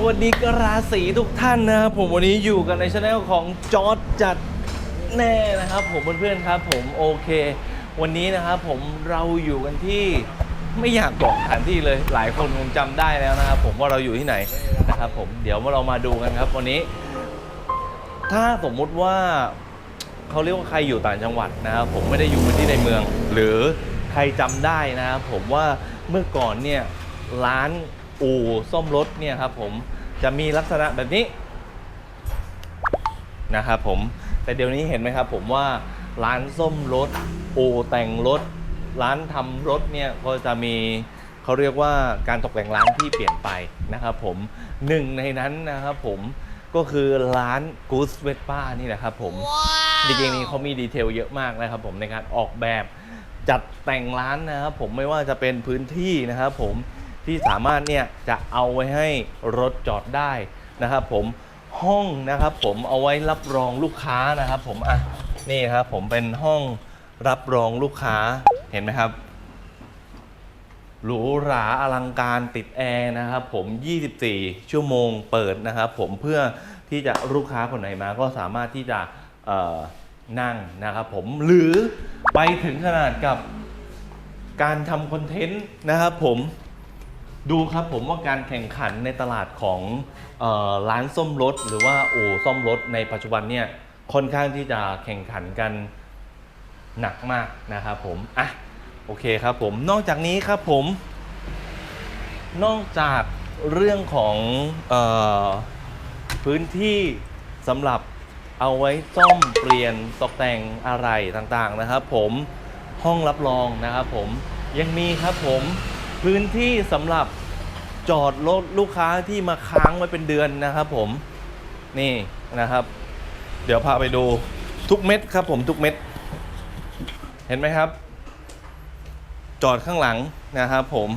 สวัสดีกราศีทุกท่านนะครับผมวันนี้อยู่กันในช anel ของจอร์ดจัดแน่นะครับ ผมเพื่อนๆครับ ผมโอเค วันนี้นะครับผมเราอยู่กันที่ไม่อยากบอกสถานที่เลยหลายคนคงจำได้แล้วนะครับผมว่าเราอยู่ที่ไหนนะครับผมเดี๋ยวเรามาดูกันครับ วันนี้ ถ้าสมมุติว่าเขาเรียกว่าใครอยู่ต่างจังหวัดนะครับผมไม่ได้อยู่พื้นที่ในเมือง หรือใครจำได้นะครับผมว่าเมื่อก่อนเนี่ยร้านอู่ซ่อมรถเนี่ยครับผม จะมีลักษณะแบบนี้นะครับผมแต่เดี๋ยวนี้เห็นไหมครับผมว่าร้านซ่อมรถอู่แต่งรถ ร้านทำรถเนี่ยก็จะมีเขาเรียกว่าการตกแต่งร้านที่เปลี่ยนไปนะครับผมหนึ่งในนั้นนะครับผมก็คือร้านกูสเว p ป้านี่แหละครับผมจริงๆนี่เขามีดีเทลเยอะมากนะครับผมในการออกแบบจัดแต่งร้านนะครับผมไม่ว่าจะเป็นพื้นที่นะครับผม ที่สามารถเนี่ยจะเอาไว้ให้รถจอดได้นะครับผมห้องนะครับผมเอาไว้รับรองลูกค้านะครับผมอะนี่ครับผมเป็นห้องรับรองลูกค้าเห็นไหมครับหรูหราอลังการติดแอร์นะครับผม 24 ชั่วโมงเปิดนะครับผมเพื่อที่จะลูกค้าคนไหนมาก็สามารถที่จะนั่งนะครับผมหรือไปถึงขนาดกับการทำคอนเทนต์นะครับผม ดูครับผมว่าการแข่งขันในตลาดของออร้านซ่อมรถ หรือว่าอู่ซ่อมรถในปัจจุบันเนี่ยค่อนข้างที่จะแข่งขันกันหนักมากนะครับผมอะโอเคครับผมนอกจากนี้ครับผม นอกจากเรื่องของออพื้นที่สำหรับเอาไว้ซ่อมเปลี่ยนตกแต่งอะไรต่างๆนะครับ ผมห้องรับรองนะครับผมยังมีครับผม พื้นที่สำหรับจอดรถลูกค้าที่มาค้างไว้เป็นเดือนนะครับผมนี่นะครับ เดี๋ยวพาไปดูทุกเม็ดครับผมทุกเม็ด เห็นไหมครับ จอดข้างหลังนะครับผม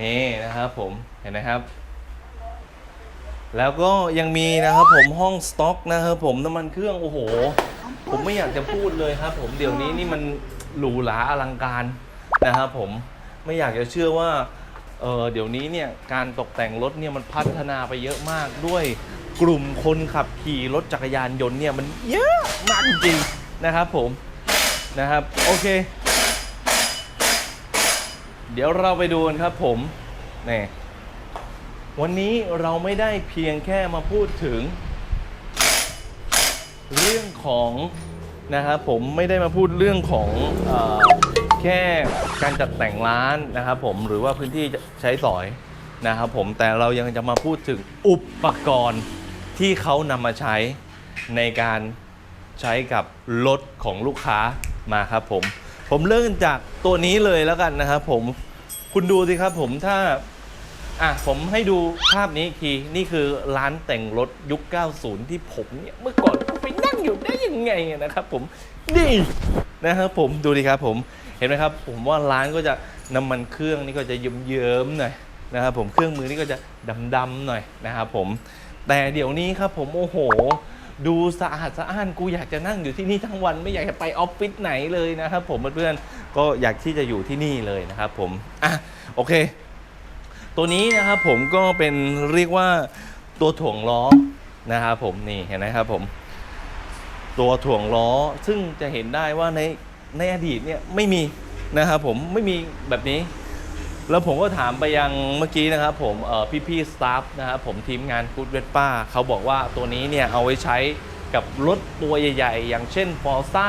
นี่นะครับผมเห็นไหมครับ แล้วก็ยังมีนะครับผมห้องสต็อกนะครับผมน้ำมันเครื่องโอ้โห ผมไม่อยากจะพูดเลยครับ ผมเดี๋ยวนี้นี่มันหรูหราอลังการนะครับผม ไม่อยากจะเชื่อว่าเออเดี๋ยวนี้เนี่ยการตกแต่งรถเนี่ยมันพัฒนาไปเยอะมากด้วยกลุ่มคนขับขี่รถจักรยานยนต์เนี่ยมันเยอะมากจริงๆนะครับผมนะครับโอเค เดี๋ยวเราไปดูกันครับผมนี่วันนี้เราไม่ได้เพียงแค่มาพูดถึง เรื่องของนะครับผมไม่ได้มาพูดเรื่องของอ แค่การจัดแต่งร้านนะครับผมหรือว่าพื้นที่ใช้สอยนะครับผมแต่เรายังจะมาพูดถึงอุปกรณ์ที่เขานำมาใช้ในการใช้กับรถของลูกค้ามาครับผม ผมเริ่มจากตัวนี้เลยแล้วกันนะครับผมคุณดูสิครับผมถ้าอะผมให้ดูภาพนี้ทีนี่คือร้านแต่งรถยุค 90 ที่ผมเนี่ยเมื่อก่อนไปนั่งอยู่ได้ยังไงนะครับผมนี่ นะครับผมดูดิครับผมเห็นไหมครับ ผมว่าร้านก็จะน้ำมันเครื่องนี่ก็จะเยิ้มๆหน่อยนะครับผมเครื่องมือนี่ก็จะดำๆหน่อยนะครับผมแต่เดี๋ยวนี้ครับผมโอ้โห ดูสะอาดสะอ้านกูอยากจะนั่งอยู่ที่นี่ทั้งวันไม่อยากจะไปออฟฟิศไหนเลยนะครับผมเพื่อนๆก็อยากที่จะอยู่ที่นี่เลยนะครับผมอะโอเค ตัวนี้นะครับผมก็เป็นเรียกว่าตัวถ่วงล้อนะครับผมนี่เห็นไหมครับผม ตัวถ่วงล้อ ซึ่งจะเห็นได้ว่าในในอดีตเนี่ยไม่มีนะครับผมไม่มีแบบนี้ แล้วผมก็ถามไปยังเมื่อกี้นะครับผมเอ่พี่สตาฟนะครับผมทีมงานกูดเวสป้าเขาบอกว่าตัวนี้เนี่ยเอาไว้ใช้กับรถตัวใหญ่ ๆ อย่างเช่น f o r z a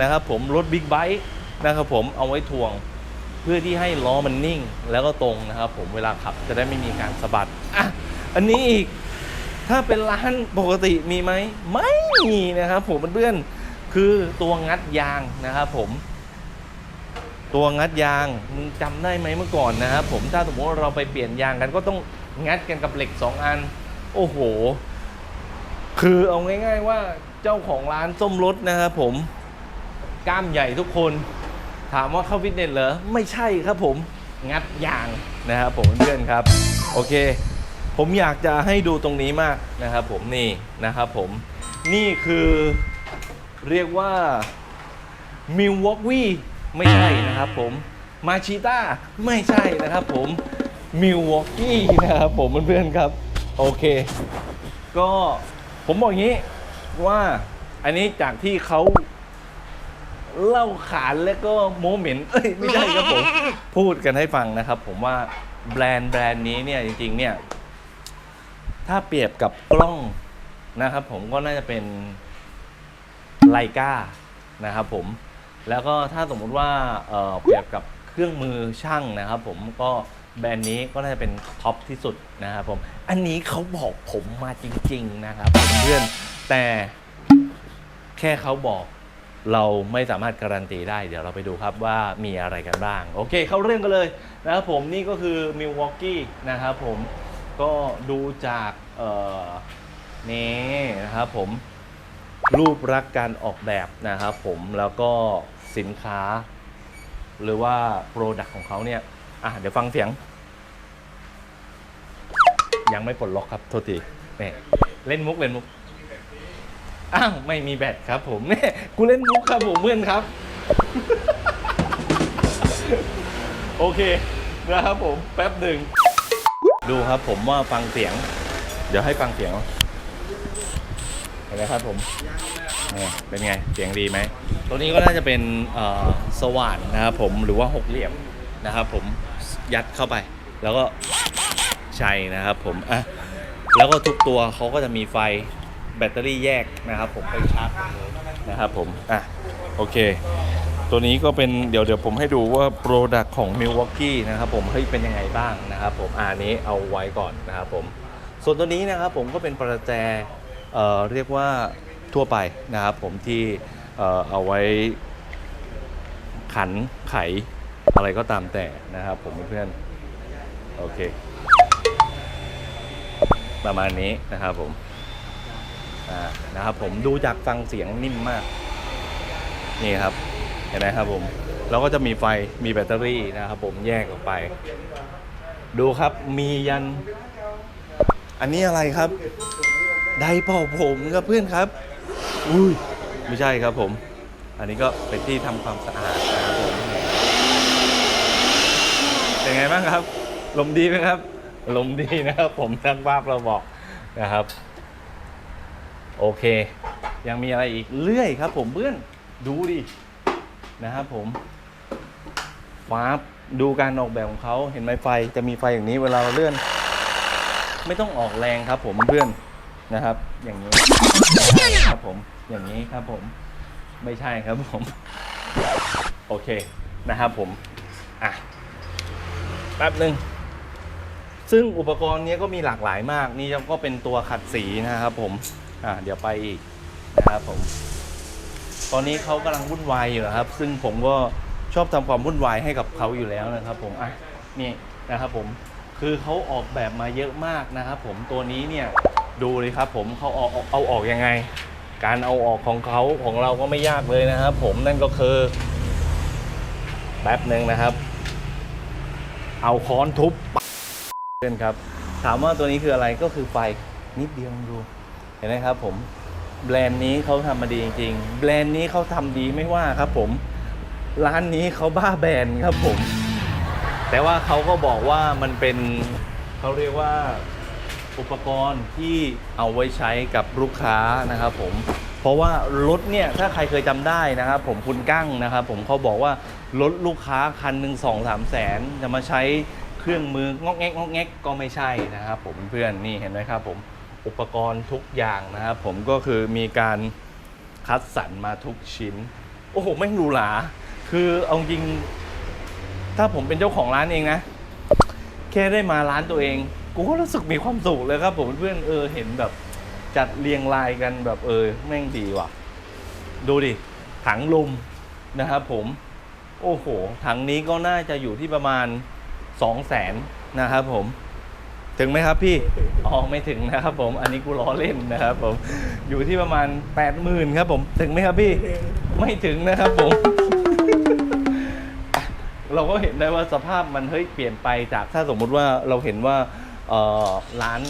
นะครับผมรถบิ๊กไบค์นะครับผมเอาไว้ถ่วงเพื่อที่ให้ล้อมันนิ่งแล้วก็ตรงนะครับผมเวลาขับจะได้ไม่มีการสะบัดอะอันนี้อีก ถ้าเป็นร้านปกติมีไหมไม่มีนะครับผมเพื่อนๆคือตัวงัดยางนะครับผมตัวงัดยางมึงจำได้ไหมเมื่อก่อนนะครับผมถ้าสมมติว่าเราไปเปลี่ยนยางกันก็ต้องงัดกันกับเหล็ก 2 อัน โอ้โห คือเอาง่าย ๆว่าเจ้าของร้านส้มรถนะครับผมกล้ามใหญ่ทุกคน ถามว่าเข้าฟิตเนสเหรอ ไม่ใช่ครับผมงัดยางนะครับผมเพื่อนครับ โอเค ผมอยากจะให้ดูตรงนี้มากนะครับผมนี่นะครับผมนี่คือเรียกว่ามิลวอกวีไม่ใช่นะครับผมมาชิต้าไม่ใช่นะครับผมมิลวอกกี้นะครับผมเพื่อนๆครับ โอเค ก็ผมบอกอย่างนี้ว่าอันนี้จากที่เขาเล่าขานแล้วก็โมเมนต์เอ้ยไม่ใช่ครับผม พูดกันให้ฟังนะครับผมว่าแบรนด์แบรนด์นี้เนี่ยจริงๆเนี่ย ถ้าเปรียบกับกล้องนะครับผมก็น่าจะเป็นไลกานะครับผมแล้วก็ถ้าสมมุติว่าเอ่อเปรียบกับเครื่องมือช่างนะครับผมก็แบรนด์นี้ก็น่าจะเป็นท็อปที่สุดนะครับผมอันนี้เขาบอกผมมาจริง ๆ นะครับเพื่อนแต่แค่เขาบอกเราไม่สามารถการันตีได้ เดี๋ยวเราไปดูครับว่ามีอะไรกันบ้าง โอเค เข้าเรื่องกันเลยนะครับผมนี่ก็คือมิลวอกกี้นะครับผม ก็ดูจากเอ่อนี่นะครับผมรูปรักษณ์การออกแบบนะครับผมแล้วก็สินค้า หรือว่าโปรดักต์ของเขาเนี่ยอะเดี๋ยวฟังเสียง ยังไม่ปลดล็อกครับโทษทีเนี่ยเล่นมุกเล่นมุกอ้าวไม่มีแบตครับผมเนี่ยกูเล่นมุกครับผมเพื่อนครับ โอเคนะครับผมแป๊บหนึ่ง ดูครับผมว่าฟังเสียง เดี๋ยวให้ฟังเสียงเห็นไหมครับผมเนี่ยเป็นไงเสียงดีไหมตัวนี้ก็น่าจะเป็นสว่านนะครับผมหรือว่าหกเหลี่ยมนะครับผมยัดเข้าไป แล้วก็ใช่นะครับผมอะแล้วก็ทุกตัวเขาก็จะมีไฟแบตเตอรี่แยกนะครับผมไปชาร์จนะครับผมอะโอเค ตัวนี้ก็เป็นเดี๋ยวเดี๋ยวผมให้ดูว่าโปรดักต์ของ Milwaukee นะครับผมเฮ้ยเป็นยังไงบ้างนะครับผมอันนี้เอาไว้ก่อนนะครับผมส่วนตัวนี้นะครับผมก็เป็นประแจเอ่อเรียกว่าทั่วไปนะครับผมที่เอ่อเอาไว้ขันไขอะไรก็ตามแต่นะครับผมเพื่อนโอเค ประมาณนี้นะครับผมอ่านะครับผมดูจากฟังเสียงนิ่มมาก นี่ครับ เห็นไหมครับผมแล้วก็จะมีไฟมีแบตเตอรี่นะครับผมแยกออกไป ดูครับมียัน อันนี้อะไรครับไดเป่าผมครับเพื่อนครับ อุ้ยไม่ใช่ครับผม อันนี้ก็เป็นที่ทำความสะอาดนะครับผมเป็นไงบ้างครับ ลมดีไหมครับ ลมดีนะครับผมทางภาพเราบอกนะครับ โอเค ยังมีอะไรอีกเลื่อยครับ ผมเพื่อนดูดิ นะครับผมฟ้าดูการออกแบบของเขาเห็นไหมไฟจะมีไฟอย่างนี้เวลาเราเลื่อน ไม่ต้องออกแรงครับ ผมเพื่อนนะครับ อย่างนี้ครับผมอย่างนี้ครับผมไม่ใช่ครับผม โอเคนะครับผมอะแป๊บหนึ่งซึ่งอุปกรณ์นี้ก็มีหลากหลายมาก นี่ก็เป็นตัวขัดสีนะครับผม อะเดี๋ยวไปอีกนะครับผม ตอนนี้เขากำลังวุ่นวายอยู่นะครับ ซึ่งผมก็ชอบทำความวุ่นวายให้กับเขาอยู่แล้วนะครับ ผมอะนี่นะครับผมคือเขาออกแบบมาเยอะมากนะครับ ผมตัวนี้เนี่ยดูเลยครับ ผมเขาเอาเอาเอาออกยังไง การเอาออกของเขาของเราก็ไม่ยากเลยนะครับ ผมนั่นก็คือแป๊บหนึ่งนะครับ เอาค้อนทุบปักเพื่อนครับ ถามว่าตัวนี้คืออะไรก็คือไฟนิดเดียวดูเห็นไหมครับ ผม แบรนด์นี้เขาทำมาดีจริงๆ แบรนด์นี้เขาทำดีไม่ว่าครับผม ร้านนี้เขาบ้าแบรนด์ครับผม แต่ว่าเขาก็บอกว่ามันเป็นเขาเรียกว่าอุปกรณ์ที่เอาไว้ใช้กับลูกค้านะครับผม เพราะว่ารถเนี่ยถ้าใครเคยจำได้นะครับผมคุณกั้งนะครับผมเขาบอกว่ารถลูกค้าคันหนึ่งสองสามแสนจะมาใช้เครื่องมืองอกแงกงอกแงกก็ไม่ใช่นะครับผมเพื่อนนี่เห็นไหมครับผม อุปกรณ์ทุกอย่างนะครับผมก็คือมีการคัดสรรมาทุกชิ้น โอ้โหแม่งหรูหราคือเอาจริง ถ้าผมเป็นเจ้าของร้านเองนะ แค่ได้มาร้านตัวเอง กูก็รู้สึกมีความสุขเลยครับ ผมเพื่อนเออเห็นแบบจัดเรียงรายกันแบบเออแม่งดีว่ะ ดูดิถังลมนะครับผม โอ้โหถังนี้ก็น่าจะอยู่ที่ประมาณ 2 0 0แสนนะครับผม ถึงไหมครับพี่ อ๋อ ไม่ถึงนะครับผม อันนี้กูล้อเล่นนะครับผม อยู่ที่ประมาณ 8 0,000ครับผม ถึงไหมครับพี่ ไม่ถึงนะครับผม เราก็เห็นได้ว่าสภาพมันเฮ้ยเปลี่ยนไปจากถ้าสมมุติว่าเราเห็นว่าเอ่อร้าน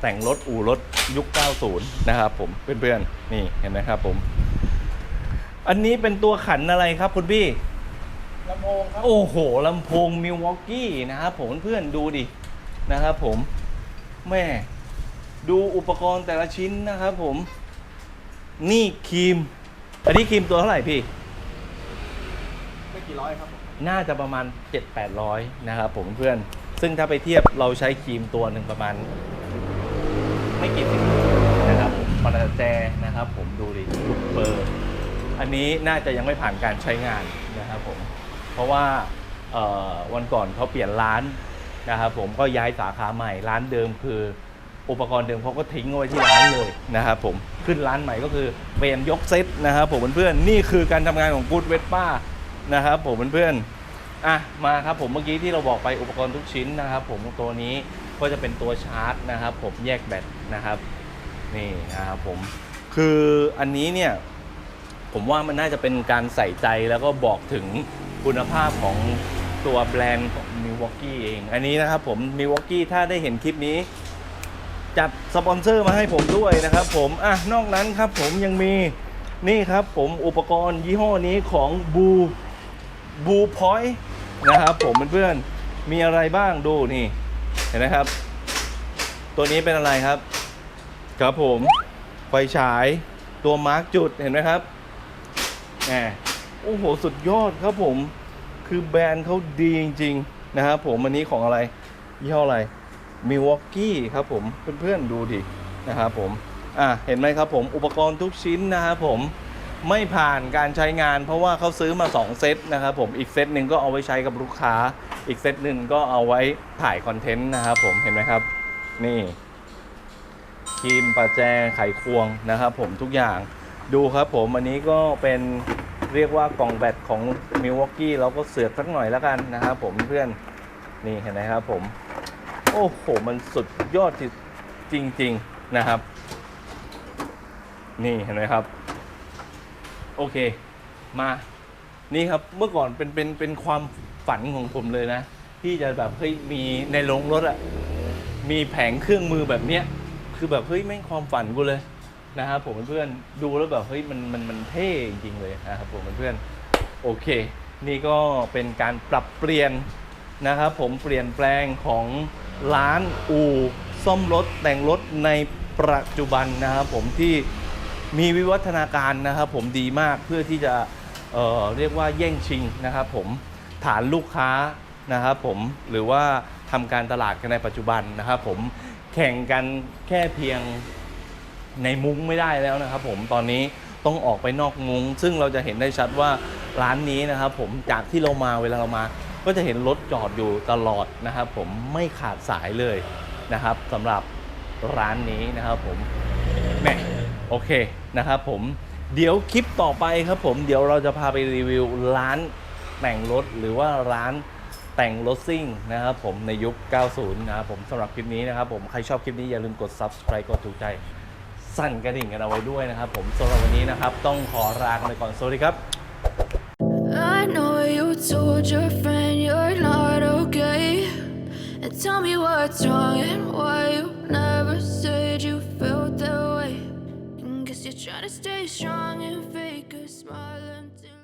แต่งรถอู่รถยุค 90 นะครับผม เพื่อนๆ นี่เห็นไหมครับผม อันนี้เป็นตัวขันอะไรครับคุณพี่ลำโพงครับ โอ้โหลำโพงมิลวอกกี้นะครับผมเพื่อนๆดูดิ นะครับผมแม่ดูอุปกรณ์แต่ละชิ้นนะครับผมนี่ครีม อันนี้ครีมตัวเท่าไหร่พี่ ไม่กี่ร้อยครับผมน่าจะประมาณ 7-800 นะครับผมเพื่อน ซึ่งถ้าไปเทียบเราใช้ครีมตัวหนึ่งประมาณ ไม่กี่สิบนะครับผมปาราแจนะครับผมดูดิลูกเบอร์ อันนี้น่าจะยังไม่ผ่านการใช้งานนะครับผม เพราะว่าเอ่อวันก่อนเขาเปลี่ยนร้าน นะครับผมก็ย้ายสาขาใหม่ร้านเดิมคือ อุปกรณ์เดิมเขาก็ทิ้งเอาไว้ที่ร้านเลยนะครับผมขึ้นร้านใหม่ก็คือเปลี่ยนยกเซตนะครับผมเพื่อนๆนี่คือการทำงานของกูดเวสป้านะครับผมเพื่อนๆอะมาครับผมเมื่อกี้ที่เราบอกไปอุปกรณ์ทุกชิ้นนะครับผมตัวนี้ก็จะเป็นตัวชาร์จนะครับ ผมแยกแบตนะครับนี่นะครับผมคืออันนี้เนี่ยผมว่ามันน่าจะเป็นการใส่ใจแล้วก็บอกถึงคุณภาพของ ตัวแบรนด์ของ Milwaukee เอง อันนี้นะครับผม Milwaukee ถ้าได้เห็นคลิปนี้ จัดสปอนเซอร์มาให้ผมด้วยนะครับผมอะนอกนั้นครับผมยังมีนี่ครับผมอุปกรณ์ยี่ห้อนี้ของบูบูพอยต์นะครับผมเพื่อนๆมีอะไรบ้างดูนี่ เห็นไหมครับ ตัวนี้เป็นอะไรครับ ครับผมไฟฉายตัวมาร์กจุดเห็นไหมครับแหมโอ้โห สุดยอดครับผม คือแบรนด์เขาดีจริงๆนะครับผมอันนี้ของอะไรยี่ห้ออะไรมิวอกกี้ครับผมเพื่อนๆดูดินะครับผมอะเห็นไหมครับผมอุปกรณ์ทุกชิ้นนะครับผมไม่ผ่านการใช้งาน เพราะว่าเขาซื้อมา 2 เซตนะครับผมอีกเซตหนึ่งก็เอาไว้ใช้กับลูกค้า อีกเซตหนึ่งก็เอาไว้ถ่ายคอนเทนต์นะครับผมเห็นไหมครับ นี่ครีมประแจไขควงนะครับผมทุกอย่างดูครับผมอันนี้ก็เป็น เรียกว่ากล่องแบตของ Milwaukee เราก็เสือกสักหน่อยแล้วกันนะครับผมเพื่อนนี่เห็นไหมครับผม โอ้โห มันสุดยอดจริง ๆนะครับ นี่เห็นไหมครับ โอเค มานี่ครับเมื่อก่อนเป็นเป็นเป็นความฝันของผมเลยนะ ที่จะแบบเฮ้ยมีในโรงรถอะมีแผงเครื่องมือแบบเนี้ยคือแบบเฮ้ยแม่งความฝันกูเลย นะครับผมเพื่อนๆดูแล้วแบบเฮ้ยมันมันมันเท่จริงๆเลยนะครับผมเพื่อนๆโอเค นี่ก็เป็นการปรับเปลี่ยนนะครับผมเปลี่ยนแปลงของร้านอู่ซ่อมรถแต่งรถในปัจจุบันนะครับผมที่มีวิวัฒนาการนะครับผมดีมากเพื่อที่จะเเรียกว่าแย่งชิงนะครับผมฐานลูกค้านะครับผมหรือว่าทำการตลาดกันในปัจจุบันนะครับผมแข่งกันแค่เพียง ในมุ้งไม่ได้แล้วนะครับผมตอนนี้ต้องออกไปนอกมุ้ง ซึ่งเราจะเห็นได้ชัดว่าร้านนี้นะครับผมจากที่เรามาเวลาเรามา ก็จะเห็นรถจอดอยู่ตลอดนะครับผมไม่ขาดสายเลยนะครับสำหรับร้านนี้นะครับผมแหม่โอเคนะครับผมเดี๋ยวคลิปต่อไปครับผมเดี๋ยวเราจะพาไปรีวิวร้านแต่งรถหรือว่าร้านแต่งรถซิ่งนะครับผมในยุค 90 นะครับผมสำหรับคลิปนี้นะครับผมใครชอบคลิปนี้อย่าลืมกด subscribe กดถูกใจ สั่นกระดิ่งกันเอาไว้ด้วยนะครับ ผมสำหรับวันนี้นะครับ ต้องขอลากันไปก่อนสวัสดีครับ I know you told your friend you're not okay. And tell me what's wrong and why you never said you felt that way. And guess you're trying to stay strong and fake a smile until.